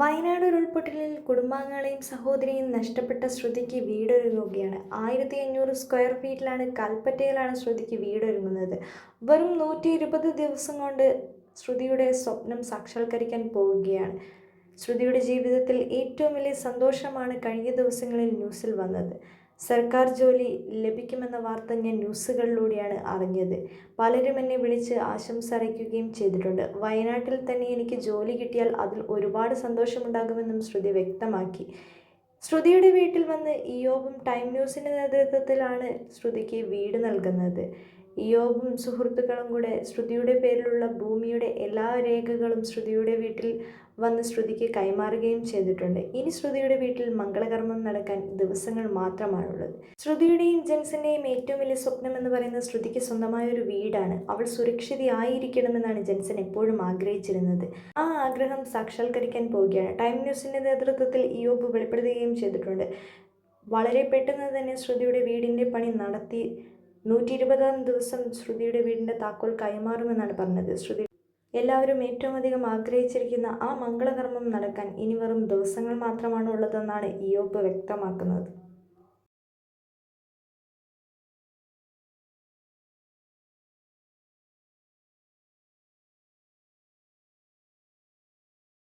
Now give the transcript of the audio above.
വയനാട് ഉരുൾപൊട്ടലിൽ കുടുംബാംഗങ്ങളെയും സഹോദരിയും നഷ്ടപ്പെട്ട ശ്രുതിക്ക് വീടൊരുങ്ങുകയാണ്. ആയിരത്തി അഞ്ഞൂറ് സ്ക്വയർ ഫീറ്റിലാണ് കൽപ്പറ്റയിലാണ് ശ്രുതിക്ക് വീടൊരുങ്ങുന്നത്. വെറും നൂറ്റി ഇരുപത് ദിവസം കൊണ്ട് ശ്രുതിയുടെ സ്വപ്നം സാക്ഷാത്കരിക്കാൻ പോവുകയാണ്. ശ്രുതിയുടെ ജീവിതത്തിൽ ഏറ്റവും വലിയ സന്തോഷമാണ് കഴിഞ്ഞ ദിവസങ്ങളിൽ ന്യൂസിൽ വന്നത്. സർക്കാർ ജോലി ലഭിക്കുമെന്ന വാർത്ത ഞാൻ ന്യൂസുകളിലൂടെയാണ് അറിഞ്ഞത്. പലരും എന്നെ വിളിച്ച് ആശംസ അറിയിക്കുകയും ചെയ്തിട്ടുണ്ട്. വയനാട്ടിൽ തന്നെ എനിക്ക് ജോലി കിട്ടിയാൽ അതിൽ ഒരുപാട് സന്തോഷമുണ്ടാകുമെന്നും ശ്രുതി വ്യക്തമാക്കി. ശ്രുതിയുടെ വീട്ടിൽ വന്ന് ഇയോബും ടൈം ന്യൂസിന്റെ നേതൃത്വത്തിലാണ് ശ്രുതിക്ക് വീട് നൽകുന്നത്. ഇയോബും സുഹൃത്തുക്കളും കൂടെ ശ്രുതിയുടെ പേരിലുള്ള ഭൂമിയുടെ എല്ലാ രേഖകളും ശ്രുതിയുടെ വീട്ടിൽ വന്ന് ശ്രുതിക്ക് കൈമാറുകയും ചെയ്തിട്ടുണ്ട്. ഇനി ശ്രുതിയുടെ വീട്ടിൽ മംഗളകർമ്മം നടക്കാൻ ദിവസങ്ങൾ മാത്രമാണുള്ളത്. ശ്രുതിയുടെയും ജെൻസന്റെയും ഏറ്റവും വലിയ സ്വപ്നം എന്ന് പറയുന്നത് ശ്രുതിക്ക് സ്വന്തമായ ഒരു വീടാണ്. അവൾ സുരക്ഷിതയായിരിക്കണമെന്നാണ് ജെൻസൻ എപ്പോഴും ആഗ്രഹിച്ചിരുന്നത്. ആ ആഗ്രഹം സാക്ഷാത്കരിക്കാൻ പോവുകയാണ്. ടൈം ന്യൂസിന്റെ നേതൃത്വത്തിൽ ഇയോബ് വെളിപ്പെടുത്തുകയും ചെയ്തിട്ടുണ്ട്. വളരെ പെട്ടെന്ന് തന്നെ ശ്രുതിയുടെ വീടിന്റെ പണി നടത്തി നൂറ്റി ഇരുപതാം ദിവസം ശ്രുതിയുടെ വീടിന്റെ താക്കോൽ കൈമാറുമെന്നാണ് പറഞ്ഞത്. ശ്രുതി എല്ലാവരും ഏറ്റവും അധികം ആഗ്രഹിച്ചിരിക്കുന്ന ആ മംഗളകർമ്മം നടക്കാൻ ഇനി വെറും ദിവസങ്ങൾ മാത്രമാണ് ഉള്ളതെന്നാണ് ഇയോബ് വ്യക്തമാക്കുന്നത്.